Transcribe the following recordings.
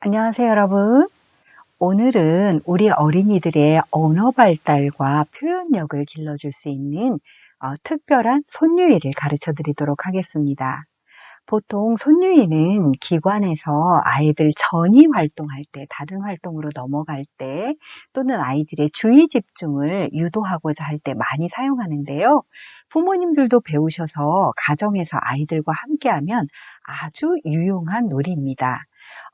안녕하세요, 여러분. 오늘은 우리 어린이들의 언어 발달과 표현력을 길러줄 수 있는 어, 특별한 손유희를 가르쳐 드리도록 하겠습니다. 보통 손유희는 기관에서 아이들 전이 활동할 때, 다른 활동으로 넘어갈 때, 또는 아이들의 주의 집중을 유도하고자 할 때 많이 사용하는데요. 부모님들도 배우셔서 가정에서 아이들과 함께하면 아주 유용한 놀이입니다.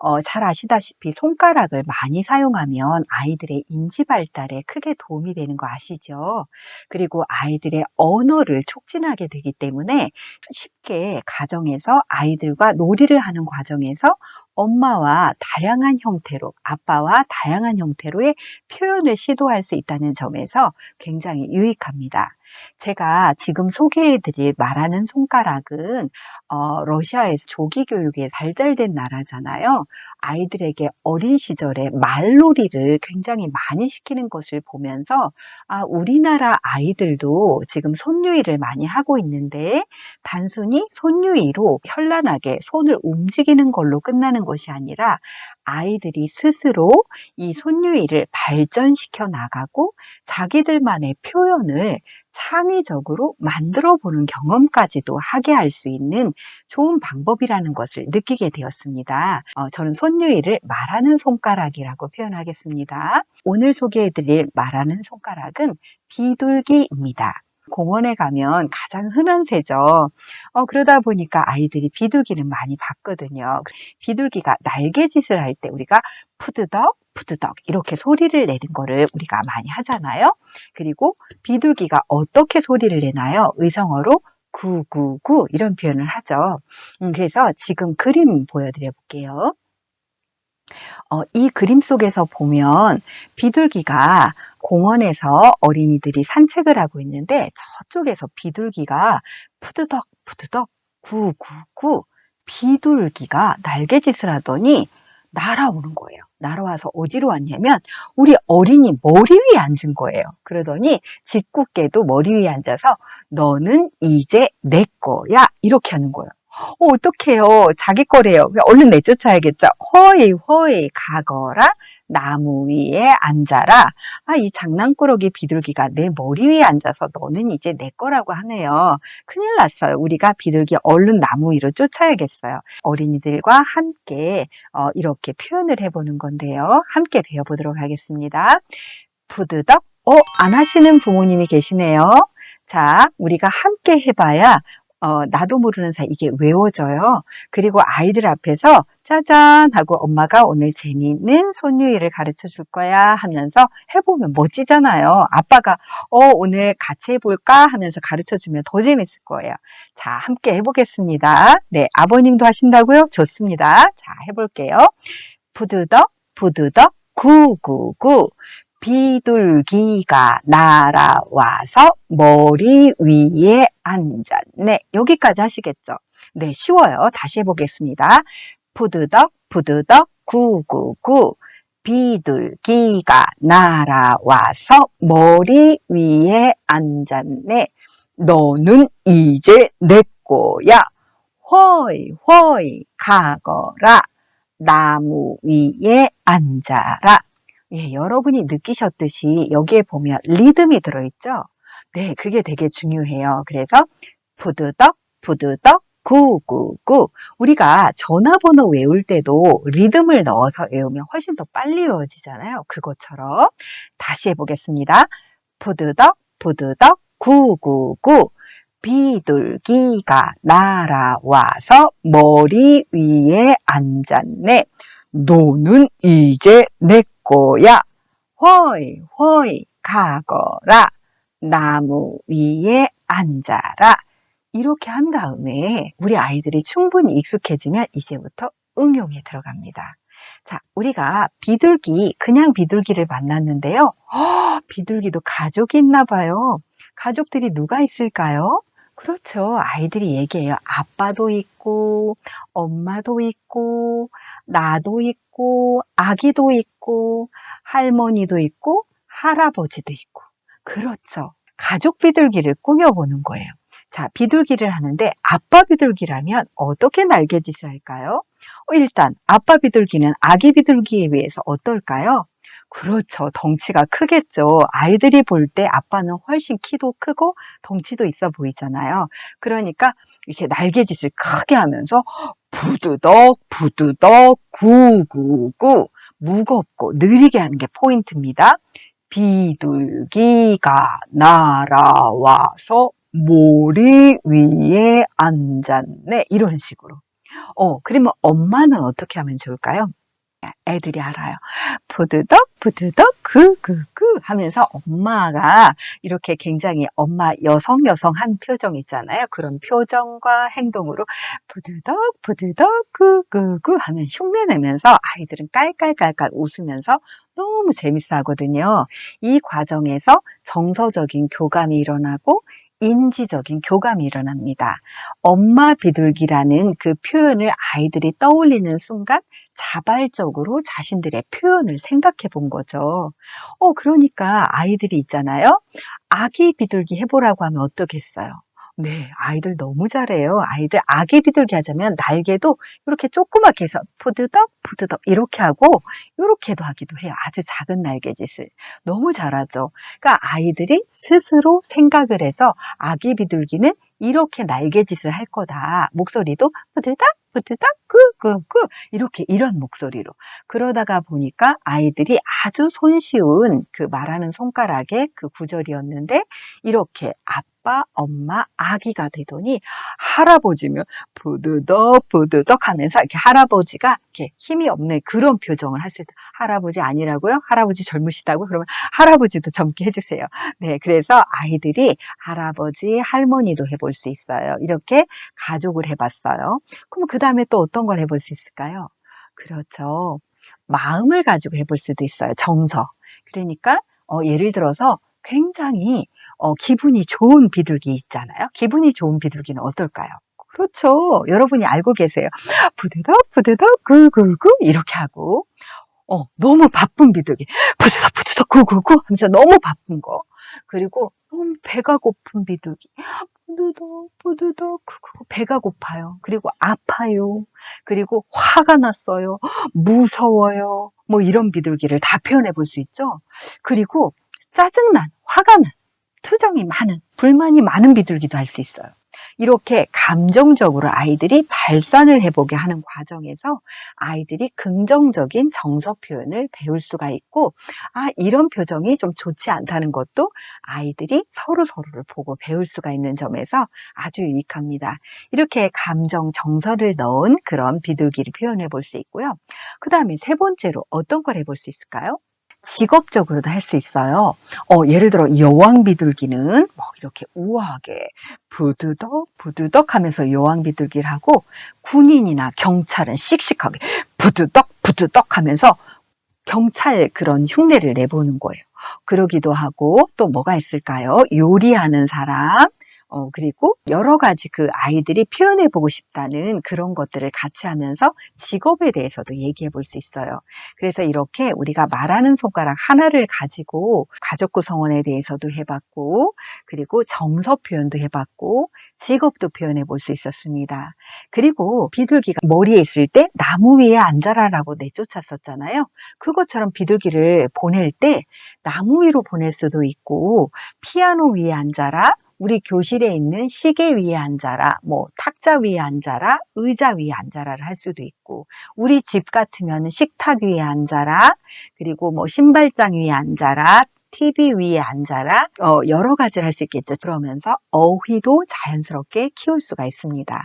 어, 잘 아시다시피 손가락을 많이 사용하면 아이들의 인지 발달에 크게 도움이 되는 거 아시죠? 그리고 아이들의 언어를 촉진하게 되기 때문에 쉽게 가정에서 아이들과 놀이를 하는 과정에서 엄마와 다양한 형태로, 아빠와 다양한 형태로의 표현을 시도할 수 있다는 점에서 굉장히 유익합니다. 제가 지금 소개해드릴 말하는 손가락은 어, 러시아에서 조기 교육에 발달된 나라잖아요. 아이들에게 어린 시절에 말놀이를 굉장히 많이 시키는 것을 보면서 아, 우리나라 아이들도 지금 손유이를 많이 하고 있는데 단순히 손유이로 현란하게 손을 움직이는 걸로 끝나는 것이 아니라 아이들이 스스로 이 손유이를 발전시켜 나가고 자기들만의 표현을 창의적으로 만들어 보는 경험까지도 하게 할 수 있는 좋은 방법이라는 것을 느끼게 되었습니다. 어, 저는 손유이를 말하는 손가락이라고 표현하겠습니다. 오늘 소개해 드릴 말하는 손가락은 비둘기입니다. 공원에 가면 가장 흔한 새죠. 어, 그러다 보니까 아이들이 비둘기는 많이 봤거든요. 비둘기가 날개짓을 할 때 우리가 푸드덕, 푸드덕 이렇게 소리를 내는 거를 우리가 많이 하잖아요. 그리고 비둘기가 어떻게 소리를 내나요? 의성어로 구구구 이런 표현을 하죠. 음, 그래서 지금 그림 보여드려 볼게요. 어, 이 그림 속에서 보면 비둘기가 공원에서 어린이들이 산책을 하고 있는데 저쪽에서 비둘기가 푸드덕 푸드덕 구구구 비둘기가 날개짓을 하더니 날아오는 거예요. 날아와서 어디로 왔냐면 우리 어린이 머리 위에 앉은 거예요. 그러더니 짓궂게도 머리 위에 앉아서 너는 이제 내 거야 이렇게 하는 거예요. 어, 어떡해요. 자기 거래요. 얼른 내쫓아야겠죠. 허이 허이 가거라. 나무 위에 앉아라. 아, 이 장난꾸러기 비둘기가 내 머리 위에 앉아서 너는 이제 내 거라고 하네요. 큰일 났어요. 우리가 비둘기 얼른 나무 위로 쫓아야겠어요. 어린이들과 함께 어, 이렇게 표현을 해보는 건데요. 함께 배워보도록 하겠습니다. 푸드덕, 어, 안 하시는 부모님이 계시네요. 자, 우리가 함께 해봐야 어, 나도 모르는 사이 이게 외워져요. 그리고 아이들 앞에서 짜잔 하고 엄마가 오늘 재미있는 손유이를 가르쳐 줄 거야 하면서 해보면 멋지잖아요. 아빠가 어, 오늘 같이 해볼까 하면서 가르쳐 주면 더 재밌을 거예요. 자, 함께 해보겠습니다. 네, 아버님도 하신다고요? 좋습니다. 자, 해볼게요. 부드덕, 부드덕, 구구구. 비둘기가 날아와서 머리 위에 앉았네. 여기까지 하시겠죠? 네, 쉬워요. 다시 해보겠습니다. 푸드덕, 푸드덕, 구구구. 비둘기가 날아와서 머리 위에 앉았네. 너는 이제 내 거야. 허이, 허이, 가거라. 나무 위에 앉아라. 예, 여러분이 느끼셨듯이 여기에 보면 리듬이 들어있죠? 네, 그게 되게 중요해요. 그래서 푸드덕, 푸드덕, 구구구. 우리가 전화번호 외울 때도 리듬을 넣어서 외우면 훨씬 더 빨리 외워지잖아요. 그것처럼 다시 해보겠습니다. 푸드덕, 푸드덕, 구구구. 비둘기가 날아와서 머리 위에 앉았네. 너는 이제 내 거야. 허이, 허이, 가거라. 나무 위에 앉아라. 이렇게 한 다음에 우리 아이들이 충분히 익숙해지면 이제부터 응용에 들어갑니다. 자, 우리가 비둘기, 그냥 비둘기를 만났는데요. 허, 비둘기도 가족이 있나 봐요. 가족들이 누가 있을까요? 그렇죠. 아이들이 얘기해요. 아빠도 있고, 엄마도 있고, 나도 있고, 아기도 있고, 할머니도 있고, 할아버지도 있고. 그렇죠. 가족 비둘기를 꾸며보는 거예요. 자, 비둘기를 하는데 아빠 비둘기라면 어떻게 날개짓을 할까요? 어, 일단 아빠 비둘기는 아기 비둘기에 비해서 어떨까요? 그렇죠. 덩치가 크겠죠. 아이들이 볼 때 아빠는 훨씬 키도 크고 덩치도 있어 보이잖아요. 그러니까 이렇게 날개짓을 크게 하면서 부드덕 부드덕 구구구 무겁고 느리게 하는 게 포인트입니다. 비둘기가 날아와서 모리 위에 앉았네. 이런 식으로. 어, 그러면 엄마는 어떻게 하면 좋을까요? 애들이 알아요. 부드덕, 부드덕, 그, 그, 그 하면서 엄마가 이렇게 굉장히 엄마 여성, 여성 한 표정 있잖아요. 그런 표정과 행동으로 부드덕, 부드덕, 그, 그, 그 하면 흉내 내면서 아이들은 깔깔깔깔 웃으면서 너무 재밌어 하거든요. 이 과정에서 정서적인 교감이 일어나고 인지적인 교감이 일어납니다. 엄마 비둘기라는 그 표현을 아이들이 떠올리는 순간 자발적으로 자신들의 표현을 생각해 본 거죠. 어, 그러니까 아이들이 있잖아요. 아기 비둘기 해보라고 하면 어떻겠어요? 네, 아이들 너무 잘해요. 아이들 아기 비둘기 하자면 날개도 이렇게 조그맣게 해서 푸드덕 푸드덕 이렇게 하고 이렇게도 하기도 해요. 아주 작은 날개짓을. 너무 잘하죠. 그러니까 아이들이 스스로 생각을 해서 아기 비둘기는 이렇게 날개짓을 할 거다. 목소리도 푸드덕 푸드덕 끄끄끄 이렇게 이런 목소리로 그러다가 보니까 아이들이 아주 손쉬운 그 말하는 손가락의 그 구절이었는데 이렇게 아빠, 엄마, 아기가 되더니 할아버지면 부드덕 부드덕 하면서 이렇게 할아버지가 이렇게 힘이 없는 그런 표정을 할 수 있다. 할아버지 아니라고요? 할아버지 젊으시다고? 그러면 할아버지도 젊게 해주세요. 네, 그래서 아이들이 할아버지, 할머니도 해볼 수 있어요. 이렇게 가족을 해봤어요. 그럼 그 다음에 또 어떤 걸 해볼 수 있을까요? 그렇죠. 마음을 가지고 해볼 수도 있어요. 정서. 그러니까 어, 예를 들어서 굉장히 어, 기분이 좋은 비둘기 있잖아요. 기분이 좋은 비둘기는 어떨까요? 그렇죠. 여러분이 알고 계세요. 부드덕 부드덕 구구구 이렇게 하고 어, 너무 바쁜 비둘기 부드덕 부드덕 구구구 하면서 너무 바쁜 거 그리고 너무 배가 고픈 비둘기 부드덕 부드덕 배가 고파요. 그리고 아파요. 그리고 화가 났어요. 무서워요. 뭐 이런 비둘기를 다 표현해 볼 수 있죠. 그리고 짜증난, 화가 난, 투정이 많은, 불만이 많은 비둘기도 할 수 있어요. 이렇게 감정적으로 아이들이 발산을 해보게 하는 과정에서 아이들이 긍정적인 정서 표현을 배울 수가 있고, 아, 이런 표정이 좀 좋지 않다는 것도 아이들이 서로 서로를 보고 배울 수가 있는 점에서 아주 유익합니다. 이렇게 감정 정서를 넣은 그런 비둘기를 표현해 볼 수 있고요. 그 다음에 세 번째로 어떤 걸 해볼 수 있을까요? 직업적으로도 할 수 있어요. 어, 예를 들어 여왕 비둘기는 막 이렇게 우아하게 부드덕 부드덕 하면서 여왕 비둘기를 하고 군인이나 경찰은 씩씩하게 부드덕 부드덕 하면서 경찰 그런 흉내를 내보는 거예요. 그러기도 하고 또 뭐가 있을까요? 요리하는 사람, 어, 그리고 여러 가지 그 아이들이 표현해 보고 싶다는 그런 것들을 같이 하면서 직업에 대해서도 얘기해 볼 수 있어요. 그래서 이렇게 우리가 말하는 손가락 하나를 가지고 가족 구성원에 대해서도 해봤고, 그리고 정서 표현도 해봤고, 직업도 표현해 볼 수 있었습니다. 그리고 비둘기가 머리에 있을 때 나무 위에 앉아라라고 내쫓았었잖아요. 그것처럼 비둘기를 보낼 때 나무 위로 보낼 수도 있고, 피아노 위에 앉아라, 우리 교실에 있는 시계 위에 앉아라, 뭐 탁자 위에 앉아라, 의자 위에 앉아라를 할 수도 있고, 우리 집 같으면 식탁 위에 앉아라, 그리고 뭐 신발장 위에 앉아라, TV 위에 앉아라, 어, 여러 가지를 할 수 있겠죠. 그러면서 어휘도 자연스럽게 키울 수가 있습니다.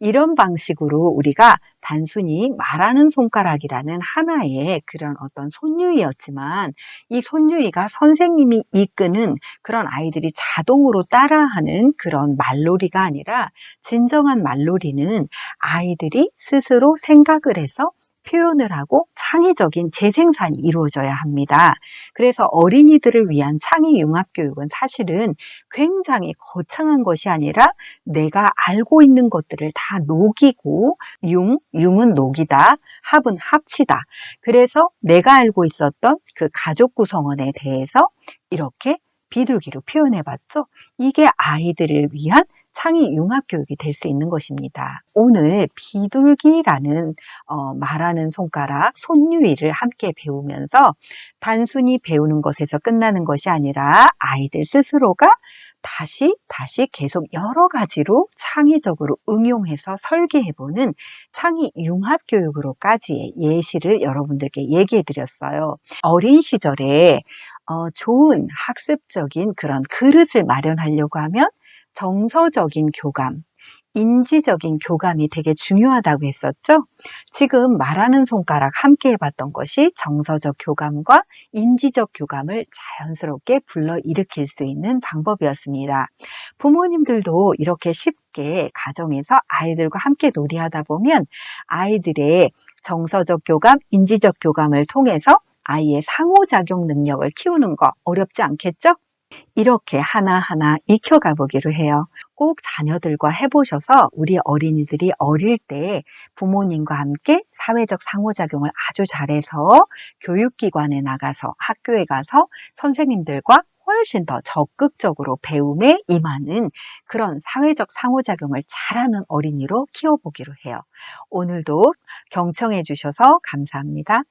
이런 방식으로 우리가 단순히 말하는 손가락이라는 하나의 그런 어떤 손유이였지만 이 손유이가 선생님이 이끄는 그런 아이들이 자동으로 따라하는 그런 말놀이가 아니라 진정한 말놀이는 아이들이 스스로 생각을 해서 표현을 하고 창의적인 재생산이 이루어져야 합니다. 그래서 어린이들을 위한 창의 융합 교육은 사실은 굉장히 거창한 것이 아니라 내가 알고 있는 것들을 다 녹이고 융, 융은 녹이다, 합은 합치다. 그래서 내가 알고 있었던 그 가족 구성원에 대해서 이렇게 비둘기로 표현해 봤죠. 이게 아이들을 위한 창의 융합 교육이 될 수 있는 것입니다. 오늘 비둘기라는 어, 말하는 손가락 손유의를 함께 배우면서 단순히 배우는 것에서 끝나는 것이 아니라 아이들 스스로가 다시 다시 계속 여러 가지로 창의적으로 응용해서 설계해보는 창의 융합 교육으로까지의 예시를 여러분들께 얘기해 드렸어요. 어린 시절에 어, 좋은 학습적인 그런 그릇을 마련하려고 하면 정서적인 교감, 인지적인 교감이 되게 중요하다고 했었죠. 지금 말하는 손가락 함께 해봤던 것이 정서적 교감과 인지적 교감을 자연스럽게 불러일으킬 수 있는 방법이었습니다. 부모님들도 이렇게 쉽게 가정에서 아이들과 함께 놀이하다 보면 아이들의 정서적 교감, 인지적 교감을 통해서 아이의 상호작용 능력을 키우는 거 어렵지 않겠죠? 이렇게 하나하나 익혀가 보기로 해요. 꼭 자녀들과 해보셔서 우리 어린이들이 어릴 때 부모님과 함께 사회적 상호작용을 아주 잘해서 교육기관에 나가서 학교에 가서 선생님들과 훨씬 더 적극적으로 배움에 임하는 그런 사회적 상호작용을 잘하는 어린이로 키워보기로 해요. 오늘도 경청해 주셔서 감사합니다.